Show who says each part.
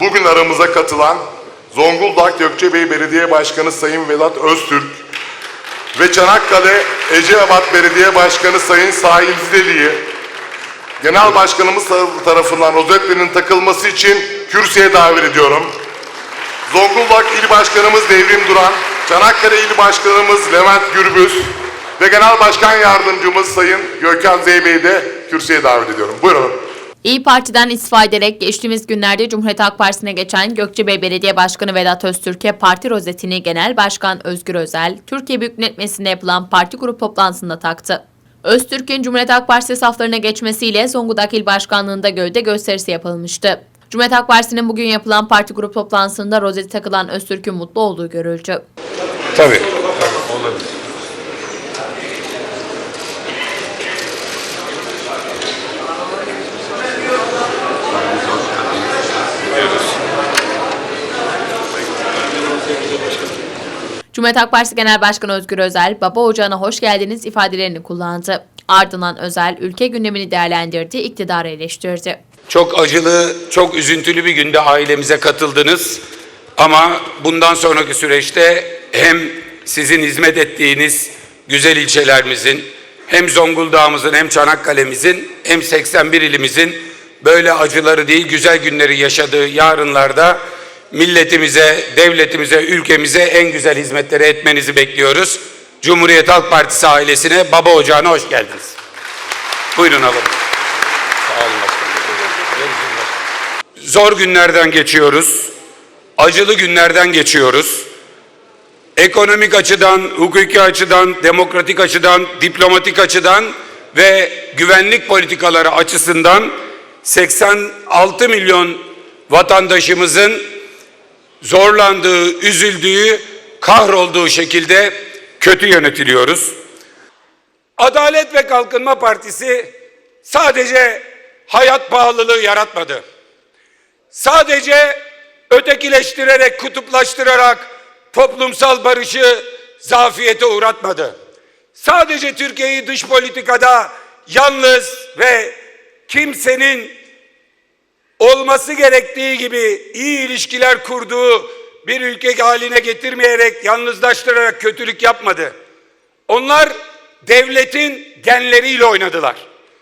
Speaker 1: bugün aramıza katılan Zonguldak Gökçebey Belediye Başkanı Sayın Vedat Öztürk ve Çanakkale Eceabat Belediye Başkanı Sayın Sahil Zideli'yi Genel Başkanımız tarafından rozetlerinin takılması için kürsüye davet ediyorum. Zonguldak İl Başkanımız Devrim Duran, Çanakkale İl Başkanımız Levent Gürbüz ve Genel Başkan Yardımcımız Sayın Gökhan Zeybey'i de kürsüye davet ediyorum. Buyurun.
Speaker 2: İyi Parti'den istifa ederek geçtiğimiz günlerde Cumhuriyet Halk Partisi'ne geçen Gökçebey Belediye Başkanı Vedat Öztürk'e parti rozetini Genel Başkan Özgür Özel, Türkiye Büyük Millet Meclisi'nde yapılan parti grup toplantısında taktı. Öztürk'ün Cumhuriyet Halk Partisi saflarına geçmesiyle Zonguldak İl Başkanlığı'nda gövde gösterisi yapılmıştı. Cumhuriyet Halk Partisi'nin bugün yapılan parti grup toplantısında rozeti takılan Öztürk'ün mutlu olduğu görüldü.
Speaker 3: Tabii.
Speaker 2: Cumhuriyet Halk Partisi Genel Başkanı Özgür Özel, baba ocağına hoş geldiniz ifadelerini kullandı. Ardından Özel, ülke gündemini değerlendirdi, iktidarı eleştirdi.
Speaker 3: Çok acılı, çok üzüntülü bir günde ailemize katıldınız. Ama bundan sonraki süreçte hem sizin hizmet ettiğiniz güzel ilçelerimizin, hem Zonguldak'ımızın hem Çanakkale'mizin hem 81 ilimizin böyle acıları değil güzel günleri yaşadığı yarınlarda milletimize, devletimize, ülkemize en güzel hizmetleri etmenizi bekliyoruz. Cumhuriyet Halk Partisi ailesine, baba ocağına hoş geldiniz. Buyurun alalım. Sağ olun başkanım. Zor günlerden geçiyoruz. Acılı günlerden geçiyoruz. Ekonomik açıdan, hukuki açıdan, demokratik açıdan, diplomatik açıdan ve güvenlik politikaları açısından 86 milyon vatandaşımızın zorlandığı, üzüldüğü, kahrolduğu şekilde kötü yönetiliyoruz. Adalet ve Kalkınma Partisi sadece hayat pahalılığı yaratmadı. Sadece ötekileştirerek, kutuplaştırarak toplumsal barışı zafiyete uğratmadı. Sadece Türkiye'yi dış politikada yalnız ve kimsenin olması gerektiği gibi iyi ilişkiler kurduğu bir ülke haline getirmeyerek, yalnızlaştırarak kötülük yapmadı. Onlar devletin genleriyle oynadılar.